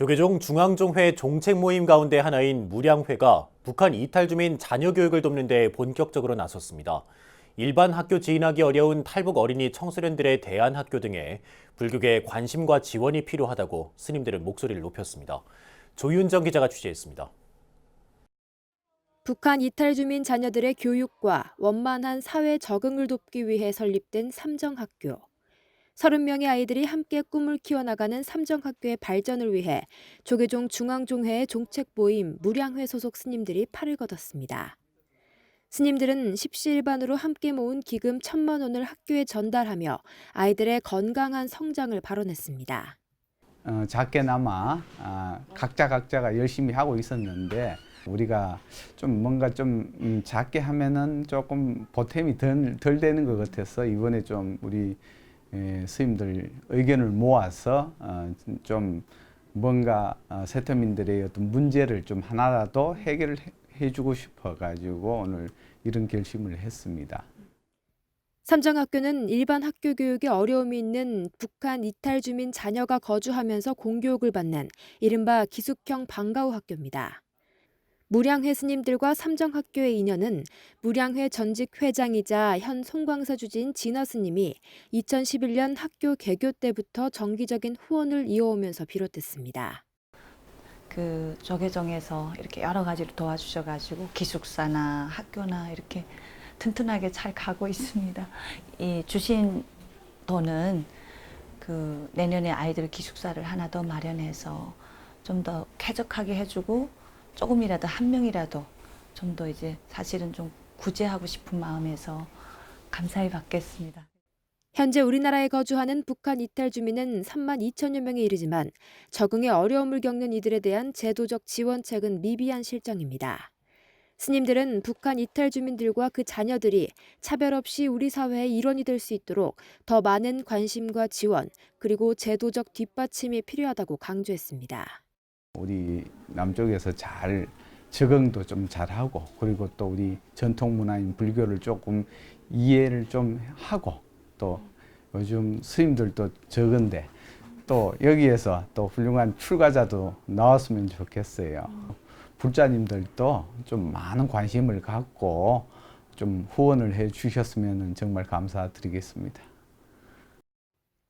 조계종 중앙종회 종책 모임 가운데 하나인 무량회가 북한 이탈 주민 자녀 교육을 돕는 데 본격적으로 나섰습니다. 일반 학교 진학이 어려운 탈북 어린이 청소년들의 대안 학교 등에 불교계 관심과 지원이 필요하다고 스님들은 목소리를 높였습니다. 조윤정 기자가 취재했습니다. 북한 이탈 주민 자녀들의 교육과 원만한 사회 적응을 돕기 위해 설립된 삼정학교. 30명의 아이들이 함께 꿈을 키워나가는 삼정학교의 발전을 위해 조계종 중앙종회의 종책 모임 무량회 소속 스님들이 팔을 걷었습니다. 스님들은 십시일반으로 함께 모은 기금 천만 원을 학교에 전달하며 아이들의 건강한 성장을 발언했습니다. 어, 작게나마 아, 각자 각자가 열심히 하고 있었는데 우리가 좀 뭔가 좀 음, 작게 하면은 조금 보탬이 덜, 덜 되는 것 같아서 이번에 좀 우리 에, 스님들 의견을 모아서 어, 좀 뭔가 어, 세터민들의 어떤 문제를 좀 하나라도 해결을 해- 해주고 싶어 가지고 오늘 이런 결심을 했습니다. 삼정학교는 일반 학교 교육에 어려움이 있는 북한 이탈 주민 자녀가 거주하면서 공교육을 받는 이른바 기숙형 방과후 학교입니다. 무량회 스님들과 삼정학교의 인연은 무량회 전직 회장이자 현 송광사 주지인 진화 스님이 2011년 학교 개교 때부터 정기적인 후원을 이어오면서 비롯됐습니다. 그 조계종에서 이렇게 여러 가지로 도와주셔가지고 기숙사나 학교나 이렇게 튼튼하게 잘 가고 있습니다. 이 주신 돈은 그 내년에 아이들 기숙사를 하나 더 마련해서 좀 더 쾌적하게 해주고 조금이라도 한 명이라도 좀 더 이제 사실은 좀 구제하고 싶은 마음에서 감사히 받겠습니다. 현재 우리나라에 거주하는 북한 이탈 주민은 3만 2천여 명에 이르지만 적응에 어려움을 겪는 이들에 대한 제도적 지원책은 미비한 실정입니다. 스님들은 북한 이탈 주민들과 그 자녀들이 차별 없이 우리 사회의 일원이 될 수 있도록 더 많은 관심과 지원 그리고 제도적 뒷받침이 필요하다고 강조했습니다. 우리 남쪽에서 잘 적응도 좀 잘하고 그리고 또 우리 전통 문화인 불교를 조금 이해를 좀 하고 또 요즘 스님들도 적은데 또 여기에서 또 훌륭한 출가자도 나왔으면 좋겠어요. 불자님들도 좀 많은 관심을 갖고 좀 후원을 해 주셨으면 정말 감사드리겠습니다.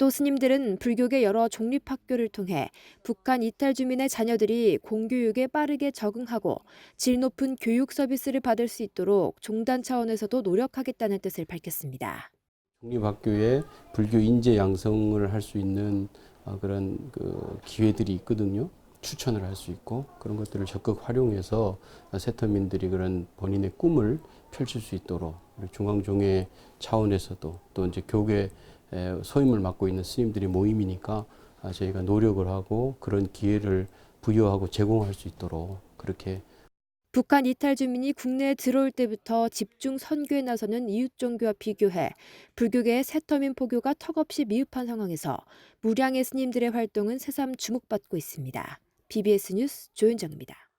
또 스님들은 불교계 여러 종립학교를 통해 북한 이탈 주민의 자녀들이 공교육에 빠르게 적응하고 질 높은 교육 서비스를 받을 수 있도록 종단 차원에서도 노력하겠다는 뜻을 밝혔습니다. 국립학교에 불교 인재 양성을 할 수 있는 어, 그런 그 기회들이 있거든요. 추천을 할 수 있고 그런 것들을 적극 활용해서 세터민들이 그런 본인의 꿈을 펼칠 수 있도록 중앙종회 차원에서도 또 이제 교계 에, 소임을 맡고 있는 스님들이 모임이니까 아, 저희가 노력을 하고 그런 기회를 부여하고 제공할 수 있도록 그렇게 북한 이탈 주민이 국내에 들어올 때부터 집중 선교에 나서는 이웃 종교와 비교해 불교계의 세터민 포교가 턱없이 미흡한 상황에서 무량의 스님들의 활동은 새삼 주목받고 있습니다. BBS 뉴스 조윤정입니다.